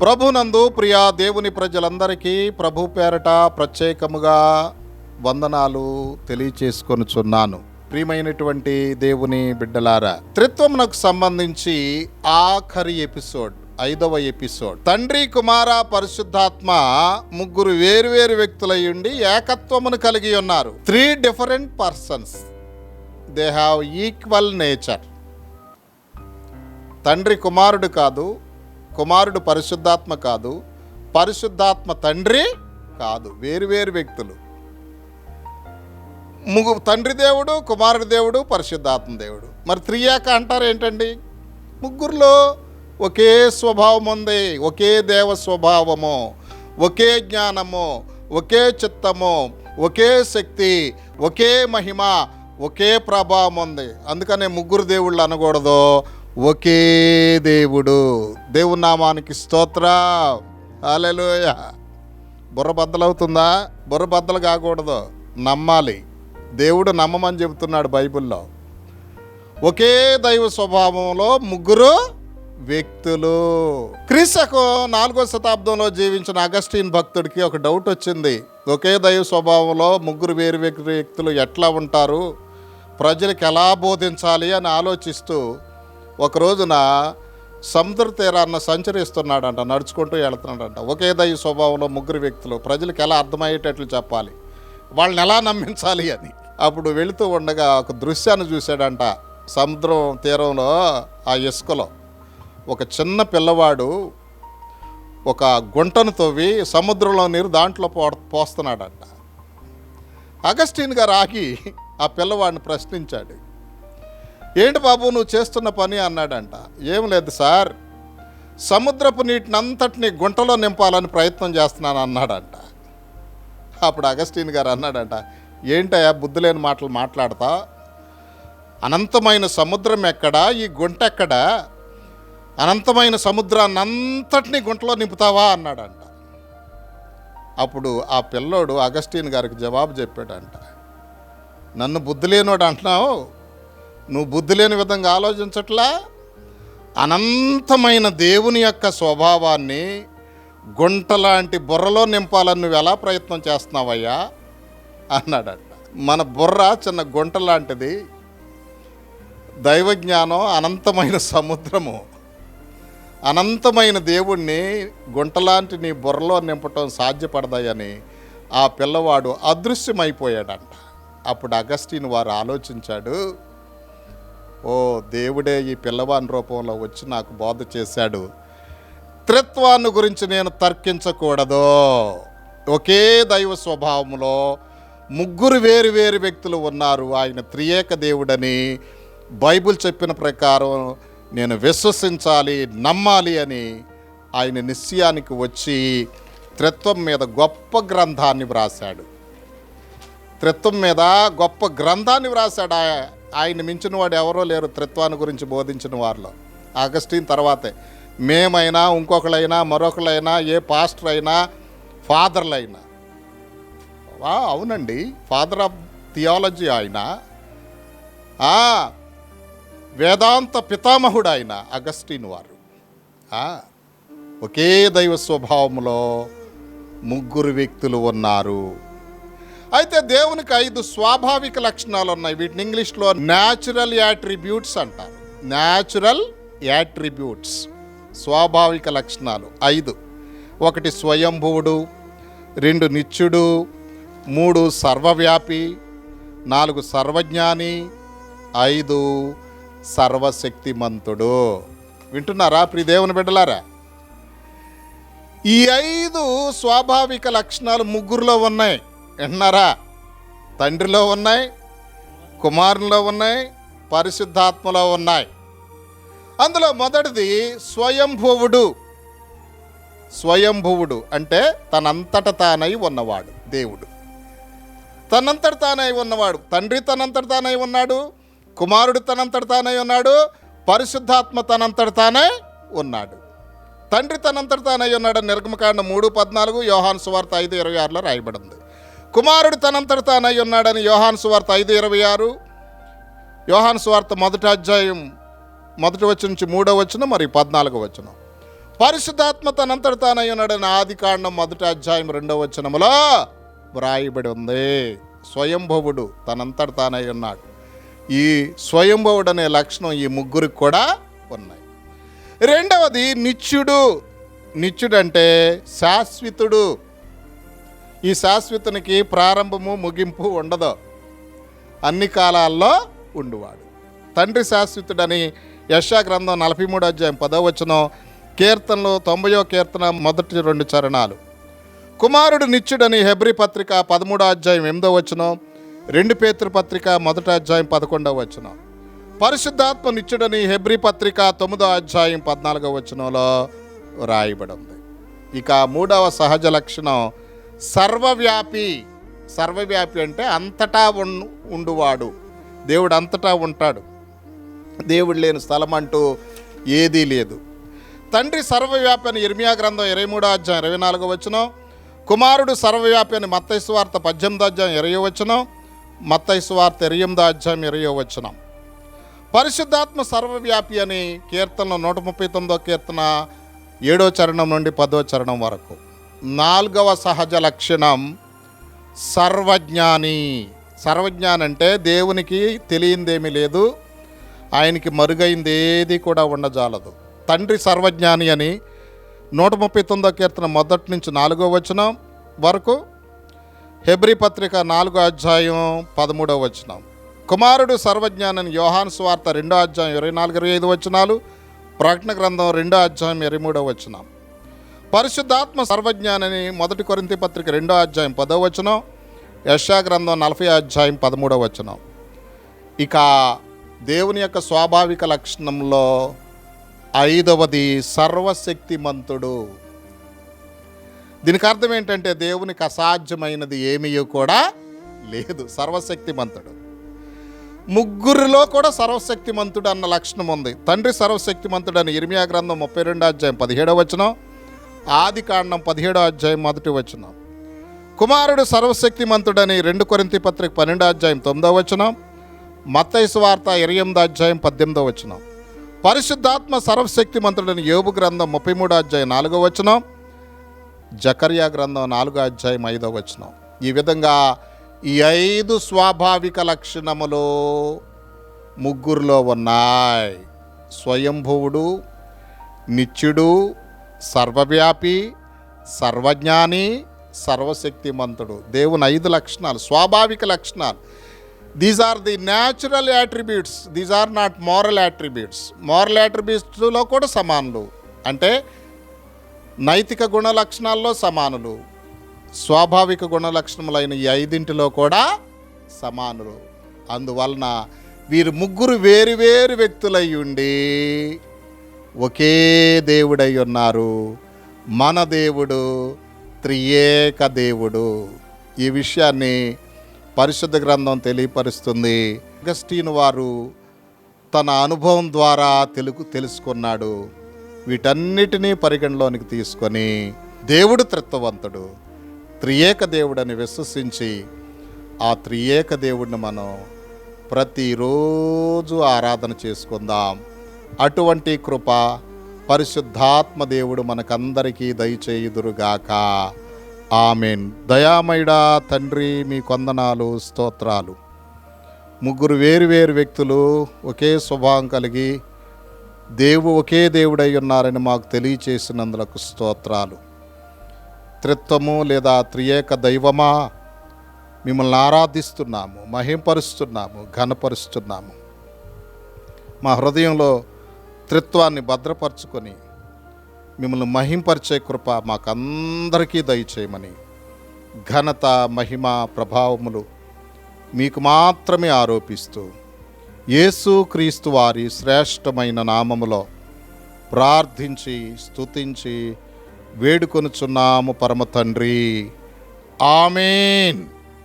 ప్రభునందు ప్రియా దేవుని ప్రజలందరికీ ప్రభు పేరట ప్రత్యేకముగా వందనాలు తెలియచేసుకొనుచున్నాను. ప్రియమైనటువంటి దేవుని బిడ్డలారా త్రిత్వమునకు సంబంధించి ఆఖరి ఎపిసోడ్ ఐదవ ఎపిసోడ్. తండ్రి కుమార పరిశుద్ధాత్మ ముగ్గురు వేరువేరు వ్యక్తులై ఉండి ఏకత్వమును కలిగి ఉన్నారు. Three different persons they have equal nature తండ్రి కుమారుడు కాదు కుమారుడు పరిశుద్ధాత్మ కాదు పరిశుద్ధాత్మ తండ్రి కాదు వేరువేరు వ్యక్తులు. ముగు తండ్రి దేవుడు కుమారుడు దేవుడు పరిశుద్ధాత్మ దేవుడు. మరి త్రియాక అంటారు ఏంటండి? ముగ్గురులో ఒకే స్వభావం ఉంది ఒకే దేవ స్వభావము ఒకే జ్ఞానము ఒకే చిత్తము ఒకే శక్తి ఒకే మహిమ ఒకే ప్రభావం ఉంది. అందుకనే ముగ్గురు దేవుళ్ళు అనకూడదు. ఒకే దేవుడు. దేవుని నామానికి స్తోత్ర. అలెలుయ బుర్ర బద్దలవుతుందా? బుర్ర బద్దలు కాకూడదు. నమ్మాలి. దేవుడు నమ్మమని చెబుతున్నాడు బైబిల్లో. ఒకే దైవ స్వభావంలో ముగ్గురు వ్యక్తులు. క్రీస్తకు నాలుగో శతాబ్దంలో జీవించిన అగస్టిన్ భక్తుడికి ఒక డౌట్ వచ్చింది. ఒకే దైవ స్వభావంలో ముగ్గురు వేరు వ్యక్తులు ఎట్లా ఉంటారు? ప్రజలకు ఎలా బోధించాలి అని ఆలోచిస్తూ ఒక రోజున సముద్ర తీరాన్న సంచరిస్తున్నాడంట నడుచుకుంటూ వెళుతున్నాడంట. ఒకే దయ స్వభావంలో ముగ్గురు వ్యక్తులు. ప్రజలకు ఎలా అర్థమయ్యేటట్లు చెప్పాలి? వాళ్ళని ఎలా నమ్మించాలి అని. అప్పుడు వెళుతూ ఉండగా ఒక దృశ్యాన్ని చూశాడంట సముద్రం తీరంలో ఆ ఇసుకలో. ఒక చిన్న పిల్లవాడు ఒక గుంటను తవ్వి సముద్రంలో నీరు దాంట్లో పో పోస్తున్నాడంట. అగస్టిన్ గారు ఆగి ఆ పిల్లవాడిని ప్రశ్నించాడు. ఏంటి బాబు నువ్వు చేస్తున్న పని అన్నాడంట. ఏం లేదు సార్ సముద్రపు నీటిని అంతటిని గుంటలో నింపాలని ప్రయత్నం చేస్తున్నాను అన్నాడంట. అప్పుడు అగస్టిన్ గారు అన్నాడంట ఏంటయ్యా బుద్ధి లేని మాటలు మాట్లాడతా? అనంతమైన సముద్రం ఎక్కడా? ఈ గుంట ఎక్కడా? అనంతమైన సముద్రాన్ని అంతటినీ గుంటలో నింపుతావా? అన్నాడంట. అప్పుడు ఆ పిల్లోడు అగస్టిన్ గారికి జవాబు చెప్పాడంట నన్ను బుద్ధి లేనోడు అంటున్నావు? నువ్వు బుద్ధి లేని విధంగా ఆలోచించట్లా? అనంతమైన దేవుని యొక్క స్వభావాన్ని గుంట లాంటి బుర్రలో నింపాలని నువ్వు ఎలా ప్రయత్నం చేస్తున్నావయ్యా? అన్నాడట మన బుర్ర చిన్న గుంట లాంటిది. దైవజ్ఞానం అనంతమైన సముద్రము. అనంతమైన దేవుణ్ణి గుంటలాంటి నీ బుర్రలో నింపటం సాధ్యపడదాయని ఆ పిల్లవాడు అదృశ్యమైపోయాడంట. అప్పుడు అగస్టిన్ వారు ఆలోచించాడు ఓ దేవుడే ఈ పిల్లవాని రూపంలో వచ్చి నాకు బోధ చేశాడు. త్రిత్వాన్ని గురించి నేను తర్కించకూడదు. ఒకే దైవ స్వభావంలో ముగ్గురు వేరు వేరు వ్యక్తులు ఉన్నారు. ఆయన త్రియేక దేవుడని బైబిల్ చెప్పిన ప్రకారం నేను విశ్వసించాలి నమ్మాలి అని ఆయన నిశ్చయానికి వచ్చి త్రిత్వం మీద గొప్ప గ్రంథాన్ని వ్రాశాడు. త్రిత్వం మీద గొప్ప గ్రంథాన్ని వ్రాశాడు? ఆయన మించిన వాడు ఎవరో లేరు. త్రిత్వాన్ని గురించి బోధించిన వారిలో. ఆగస్టీన్ తర్వాతే మేమైనా ఇంకొకళ్ళైనా మరొకళ్ళైనా ఏ పాస్టర్ అయినా ఫాదర్లైనా. వా అవునండి. ఫాదర్ ఆఫ్ థియాలజీ ఆయన. వేదాంత పితామహుడు ఆయన అగస్టిన్ వారు. ఒకే దైవ స్వభావంలో ముగ్గురు వ్యక్తులు ఉన్నారు. అయితే దేవునికి ఐదు స్వాభావిక లక్షణాలు ఉన్నాయి. వీటిని ఇంగ్లీష్లో న్యాచురల్ యాట్రిబ్యూట్స్ అంటారు. న్యాచురల్ యాట్రిబ్యూట్స్ స్వాభావిక లక్షణాలు ఐదు. ఒకటి స్వయంభువుడు రెండు నిత్యుడు మూడు సర్వవ్యాపి నాలుగు సర్వజ్ఞాని ఐదు సర్వశక్తిమంతుడు. వింటున్నారా ప్రియ దేవుని బిడ్డలారా? ఈ ఐదు స్వాభావిక లక్షణాలు ముగ్గురులో ఉన్నాయి. వింటున్నారా తండ్రిలో ఉన్నాయి కుమారునిలో ఉన్నాయి పరిశుద్ధాత్మలో ఉన్నాయి. అందులో మొదటిది స్వయంభువుడు. స్వయంభువుడు అంటే తనంతట తానై ఉన్నవాడు దేవుడు. తనంతట తానై ఉన్నవాడు తండ్రి తనంతట తానై ఉన్నాడు కుమారుడు తనంతట తానై ఉన్నాడు పరిశుద్ధాత్మ తనంతట తానే ఉన్నాడు. తండ్రి తనంతట తానై ఉన్నాడు నిర్గమకాండ మూడు పద్నాలుగు యోహాన్ సువార్త ఐదు ఇరవై ఆరులో రాయబడింది. కుమారుడు తనంతట తానై ఉన్నాడని యోహాన్ సువార్త ఐదు ఇరవై ఆరు. యోహాన్ సువార్త మొదటి అధ్యాయం మొదటి వచ్చిన నుంచి మూడో వచ్చిన మరియు పద్నాలుగో వచ్చిన పరిశుద్ధాత్మ తనంతట తానై ఉన్నాడని ఆది కాండం మొదటి అధ్యాయం రెండవ వచనములో వ్రాయబడి ఉంది. స్వయంభవుడు తనంతట తానై ఉన్నాడు. ఈ స్వయంభవుడు అనే లక్షణం ఈ ముగ్గురికి కూడా ఉన్నాయి. రెండవది నిత్యుడు నిత్యుడంటే శాశ్వతుడు. ఈ శాశ్వతునికి ప్రారంభము ముగింపు ఉండదు. అన్ని కాలాల్లో ఉండువాడు. తండ్రి శాశ్వతుడని యశా గ్రంథం నలభై మూడు అధ్యాయం పదో వచనం కీర్తనలు తొంభయో కీర్తన మొదటి రెండు చరణాలు. కుమారుడు నిత్యుడని హెబ్రి పత్రిక పదమూడో అధ్యాయం ఎనిమిదో వచనం రెండు పేతృ పత్రిక మొదటి అధ్యాయం పదకొండవ వచనం. పరిశుద్ధాత్మ నిత్యుడని హెబ్రి పత్రిక తొమ్మిదో అధ్యాయం పద్నాలుగో వచనంలో రాయబడి ఉంది ఇక మూడవ సహజ లక్షణం సర్వవ్యాపి సర్వవ్యాపి అంటే అంతటా ఉన్ ఉండువాడు. దేవుడు అంతటా ఉంటాడు. దేవుడు లేని స్థలం అంటూ ఏదీ లేదు. తండ్రి సర్వవ్యాపి అని ఇర్మియా గ్రంథం ఇరవై మూడో అధ్యాయం ఇరవై నాలుగో వచ్చిన కుమారుడు సర్వవ్యాపి అని మత్తైస్వార్త పద్దెనిమిదో అధ్యాయం ఇరవై వచ్చిన మత్తైస్వార్త ఇరవై అధ్యాయం ఇరవై వచ్చిన పరిశుద్ధాత్మ సర్వవ్యాపి అని కీర్తనలో నూట ముప్పై తొమ్మిదో కీర్తన ఏడో చరణం నుండి పదో చరణం వరకు. నాలుగవ సహజ లక్షణం సర్వజ్ఞాని. సర్వజ్ఞాని అంటే దేవునికి తెలియందేమీ లేదు ఆయనకి మరుగైంది ఏది కూడా ఉండజాలదు. తండ్రి సర్వజ్ఞాని అని నూట ముప్పై తొమ్మిదో కీర్తన మొదటి నుంచి నాలుగో వచనం వరకు హెబ్రి పత్రిక నాలుగో అధ్యాయం పదమూడవ వచనం. కుమారుడు సర్వజ్ఞానని యోహాన్ స్వార్త రెండో అధ్యాయం ఇరవై నాలుగు ఇరవై ఐదు వచనాలు ప్రకటన గ్రంథం రెండో అధ్యాయం ఇరవై మూడో వచనం. పరిశుద్ధాత్మ సర్వజ్ఞానని మొదటి కొరింతి పత్రిక రెండో అధ్యాయం పదో వచనం యశా గ్రంథం నలభై అధ్యాయం పదమూడవ వచనం. ఇక దేవుని యొక్క స్వాభావిక లక్షణంలో ఐదవది సర్వశక్తిమంతుడు. దీనికి అర్థం ఏంటంటే దేవునికి అసాధ్యమైనది ఏమీ కూడా లేదు సర్వశక్తిమంతుడు. ముగ్గురిలో కూడా సర్వశక్తిమంతుడు అన్న లక్షణం ఉంది. తండ్రి సర్వశక్తిమంతుడు అని ఇర్మియా గ్రంథం ముప్పై రెండు అధ్యాయం పదిహేడవ వచనం ఆది కాండం పదిహేడో అధ్యాయం మొదటి వచనం. కుమారుడు సర్వశక్తిమంతుడని రెండు కొరింతి పత్రిక పన్నెండో అధ్యాయం తొమ్మిదో వచనం మత్తైసు వార్త ఇరవై ఎనిమిదో అధ్యాయం పద్దెనిమిదో వచనం. పరిశుద్ధాత్మ సర్వశక్తిమంతుడని యోబు గ్రంథం ముప్పై మూడో అధ్యాయం నాలుగో వచనం జకర్యా గ్రంథం నాలుగో అధ్యాయం ఐదో వచనం. ఈ విధంగా ఈ ఐదు స్వాభావిక లక్షణములు ముగ్గురులో ఉన్నాయి. స్వయంభువుడు నిత్యుడు సర్వవ్యాపి సర్వజ్ఞాని సర్వశక్తిమంతుడు. దేవుని ఐదు లక్షణాలు స్వాభావిక లక్షణాలు. These are the natural attributes these are not moral attributes moral యాట్రిబ్యూట్స్లో కూడా సమానులు. అంటే నైతిక గుణ లక్షణాల్లో సమానులు. స్వాభావిక గుణ లక్షణములైన ఈ ఐదింటిలో కూడా సమానులు. అందువలన వీరు ముగ్గురు వేరు వేరు వ్యక్తులై ఉండి ఒకే దేవుడై ఉన్నారు మన దేవుడు త్రియేక దేవుడు. ఈ విషయాన్ని పరిశుద్ధ గ్రంథం తెలియపరుస్తుంది. అగస్టీన్ వారు తన అనుభవం ద్వారా తెలుగు తెలుసుకున్నాడు. వీటన్నిటినీ పరిగణలోనికి తీసుకొని దేవుడు త్రిత్వవంతుడు త్రియేక దేవుడని విశ్వసించి ఆ త్రియేక దేవుడిని మనం ప్రతిరోజు ఆరాధన చేసుకుందాం. అటువంటి కృప పరిశుద్ధాత్మ దేవుడు మనకందరికీ దయచేయుదురుగాక. ఆమెన్. దయామయుడా తండ్రి మీ కొందనాలు స్తోత్రాలు. ముగ్గురు వేరు వేరు వ్యక్తులు ఒకే స్వభావం కలిగి దేవు ఒకే దేవుడై ఉన్నారని మాకు తెలియచేసినందులకు స్తోత్రాలు. త్రిత్వము లేదా త్రియేక దైవమా? మిమ్మల్ని ఆరాధిస్తున్నాము మహింపరుస్తున్నాము ఘనపరుస్తున్నాము. మా హృదయంలో త్రిత్వాన్ని భద్రపరుచుకొని మిమ్మల్ని మహింపరిచే కృప మాకందరికీ దయచేయమని ఘనత మహిమ ప్రభావములు మీకు మాత్రమే ఆరోపిస్తూ యేసు క్రీస్తు వారి శ్రేష్టమైన నామములో ప్రార్థించి స్తుతించి వేడుకొనుచున్నాము పరమ తండ్రి. ఆమెన్.